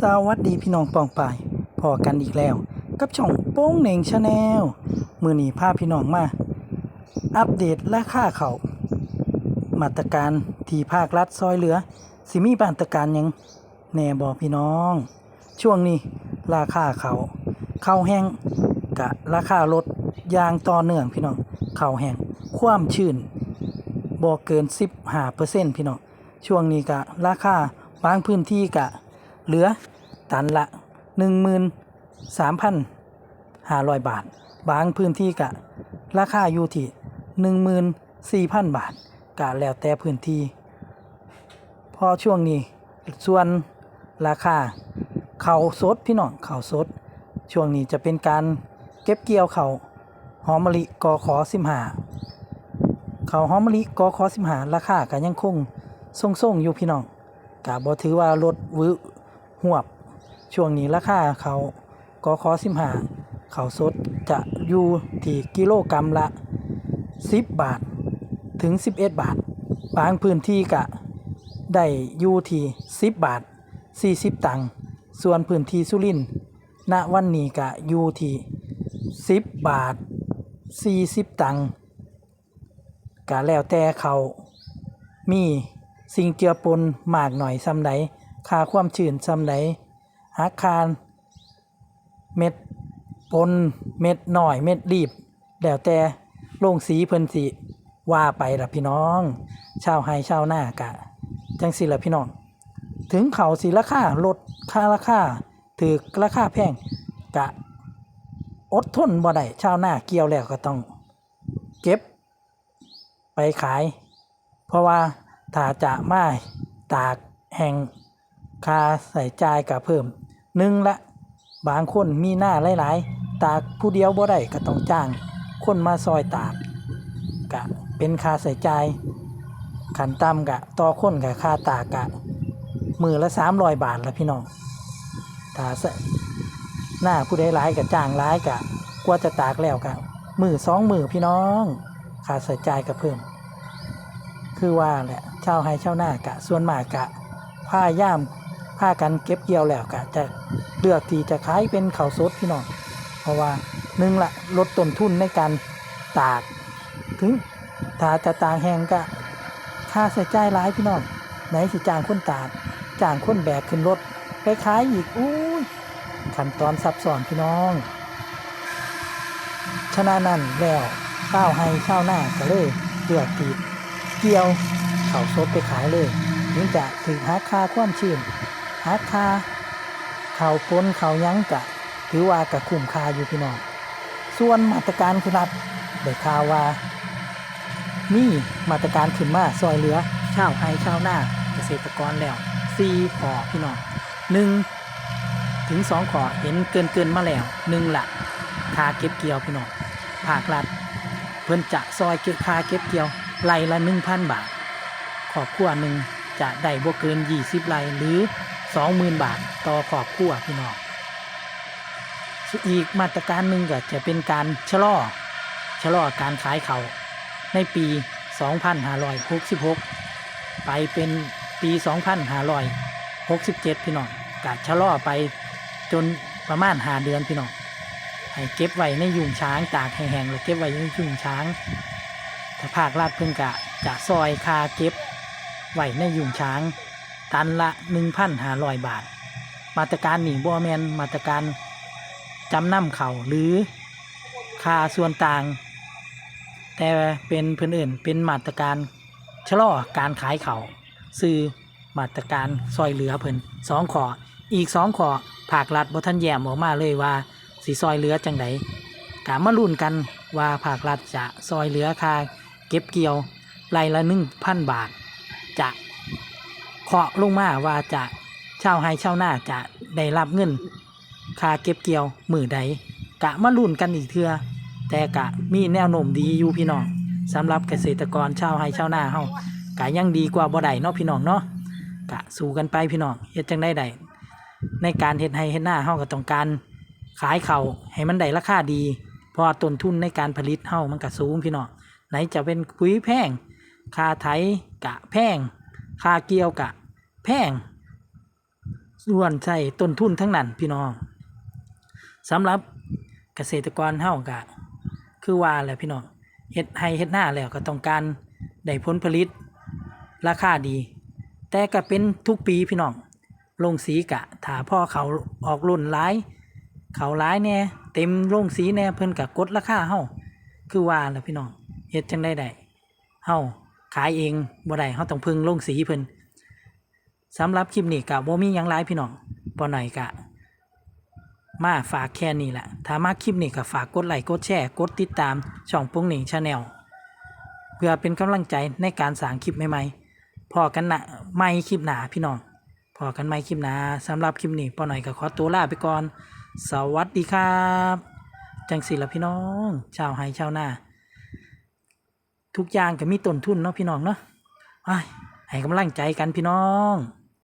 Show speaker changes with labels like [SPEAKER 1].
[SPEAKER 1] สวัสดีพี่น้องปองปายพอกันอีกแล้ว กับช่องโป้งเหน่งชาแนลมือหนีพาพี่น้องมา อัปเดตราคาเขามาตรการที่ภาครัฐซอยเหลือ สิมีมาตรการยังแน่บอกพี่น้อง ช่วงนี้ราคาเขาวข้าแห้งกะราคาลดยางต่อเนื่องพี่น้องเข้าแห้งความชื้นบ่เกิน 15%พี่น้องช่วงนี้กะราคาบางพื้นที่กะ เหลือตันละ 13,500 บาท บางพื้นที่กะราคาอยู่ที่ 14,000 บาทกะแล้วแต่พื้นที่ พอช่วงนี้ส่วนราคาเขาสดพี่น้องเขาสด ช่วงนี้จะเป็นการเก็บเกี่ยวเขาหอมมะลิกอขอสิมหาเขาหอมมะลิกอขอสิมหาราคาก็ยังคงทรงๆอยู่พี่น้องกะบ่ถือว่าลดวื หวบ ช่วงนี้ราคาเขากอขอสิมหาเขาสดจะอยู่ที่กิโลกรัมละ 10 บาทถึง 11 บาท บางพื้นที่กะได้อยู่ที่10 บาท 40 ตังค์ส่วนพื้นที่สุรินณวันนี้กะอยู่ที่10 บาท 40 ตังค์กะแล้วแต่เขามีสิ่งเจือปนมากหน่อยซ้ำใด ค่าความชื้นซำใดอาคารเม็ดปนเม็ดหน่อยเม็ดรีบแล้วแต่โรงสีเพิ่นสิว่าไปล่ะพี่น้อง ชาวไฮชาวหน้ากะ จังสิล่ะพี่น้อง ถึงเขาสิราคาลดค่าราคาถือราคาแพงกะ อดทนบ่ได้ชาวหน้าเกี่ยวแล้วก็ต้อง เก็บ ไปขาย เพราะว่าถ้าจะมาตากแห่ง ค่าใส่จ่ายก็เพิ่มหนึ่งละ บางคนมีหน้าหลาย ๆ ตากผู้เดียวบ่ได้ก็ต้องจ้าง คนมาซอยตากกะเป็นค่าใส่จ่ายขันต่ำกะต่อคนกะค่าตากกะมือละสามรอยบาทละพี่น้องถ้าหน้าผู้ใดหลายกะจ้างหลายกะกว่าจะตากแล้วกะมือสองมือพี่น้องค่าใส่จ่ายก็เพิ่ม คือว่าแหละเช่าให้เช่าหน้ากะส่วนมากกะผ้าย่ามากันเก็บเกี่ยวแล้วกะจะเลือกที่จะขายเป็นข้าวสดพี่น้องเพราะว่าหนึ่งละลดต้นทุนในการตาก ถึงถ้าจะตากแห้งก็ค่าใส่จ่ายหลายพี่น้องไหนสิจ้างคนตากจ้างคนแบกขึ้นรถไปขายอีกอุ้ยขั้นตอนซับซ้อนพี่น้องฉะนั้นนั่นแล้วข้าวให้เข้าหน้าก็เลยเลือกตีเกี่ยวข้าวสดไปขายเลยถึงจะถึงหาค่าความชื้น หาค่าข้าวปนข้าวยั้งกะ ถือว่ากะคุ้มค่าอยู่พี่น้อง ส่วนมาตรการคือรัฐได้ข่าวว่า มีมาตรการขึ้นมาซอยเหลือชาวไฮชาวหน้าเกษตรกรแล้วสี่ขอพี่น้องหนึ่งถึงสองขอเห็นเกินเกินมาแล้วหนึ่งละคาเก็บเกี่ยวพี่น้องภาครัฐเพิ่นจะซอยเก็บคาเก็บเกี่ยวไร่ละหนึ่งพันบาทครอบครัวหนึ่งจะได้บ่เกินยี่สิบไร่หรือ สองหมื่นบาทต่อครอบครัวพี่น้องอีกมาตรการหนึ่งก็จะเป็นการชะลอชะลอการขายเขาในปี 2566 ไปเป็นปี 2567 พี่น้องกะชะลอไปจนประมาณหาเดือนพี่น้องให้เก็บไว้ในยุงช้างตากแห้งๆแล้วเก็บไว้ในยุงช้างถ้าภาครัฐเพิ่งกะจะซอยคาเก็บไว้ในยุงช้าง ตันละ1,500บาท มาตรการหนีบัวแมนมาตรการจำนำเขาหรือค่าส่วนต่าง แต่เป็นเพื่อนอื่นเป็นมาตรการชะลอการขายเขาซื้อมาตรการซอยเหลือเพิ่นสองขออีกสองขอภาครัฐบ่ทันแยมออกมาเลยว่าสีซอยเหลือจังไดกามาลุ้นกันว่าภาครัฐจะซอยเหลือค่าเก็บเกี่ยวรายละหนึ่งพันบาท จะ เคาะลงมาว่าจะชาวไฮชาวนาจะได้รับเงินค่าเก็บเกี่ยวมือใดกะมาลุ้นกันอีกเทื่อแต่กะมีแนวโน้มดีอยู่พี่น้องสำหรับเกษตรกรชาวไร่ชาวนาเฮากะยังดีกว่าบ่ได้เนาะพี่น้องเนาะกะสู้กันไปพี่น้องเฮ็ดจังได้ใดในการเฮ็ดไร่เฮ็ดนาเฮาก็ต้องการขายเขาให้มันได้ราคาดีเพราะต้นทุนในการผลิตเฮามันก็สูงพี่น้องไหนจะเป็นปุ๋ยแพงค่าไถกะแพง ค่าเกี่ยวกะ แพงล้วนใช้ต้นทุนทั้งนั้นพี่น้องสำหรับเกษตรกรเฮาก็คือว่าแหละพี่น้องเฮ็ดให้เฮ็ดหน้าแล้วก็ต้องการได้ผลผลิต ราคาดี แต่ก็เป็นทุกปีพี่น้องลงสีกะถ้าพ่อเขาออกรุ่นหลาย เขาหลายแน่เต็มโรงสีแน่เพิ่นก็กดราคาเฮาคือว่าแหละพี่น้องเฮ็ดจังได้ได้เฮา ขายเองบ่ได้เฮาต้องพึ่งโรงสีเพิ่นสำหรับคลิปนี้ก็บ่มีหยังหลายพี่น้องปอหน่อยก็มาฝากแค่นี้แหละถ้ามาคลิปนี้ก็ฝากกดไลค์กดแชร์กดติดตามช่องปุ้งหนิงชาแนลเพื่อเป็นกำลังใจในการสร้างคลิปใหม่ๆพอกันนะไม่คลิปหนาพี่น้องพอกันไม่คลิปหนาสำหรับคลิปนี้ปอหน่อยก็ขอตัวลาไปก่อน สวัสดีครับ จังสิละพี่น้อง ชาวไฮชาวหน้า ทุกอย่างก็มีต้นทุนเนาะพี่น้องเนาะอ้ายให้กำลังใจกันพี่น้อง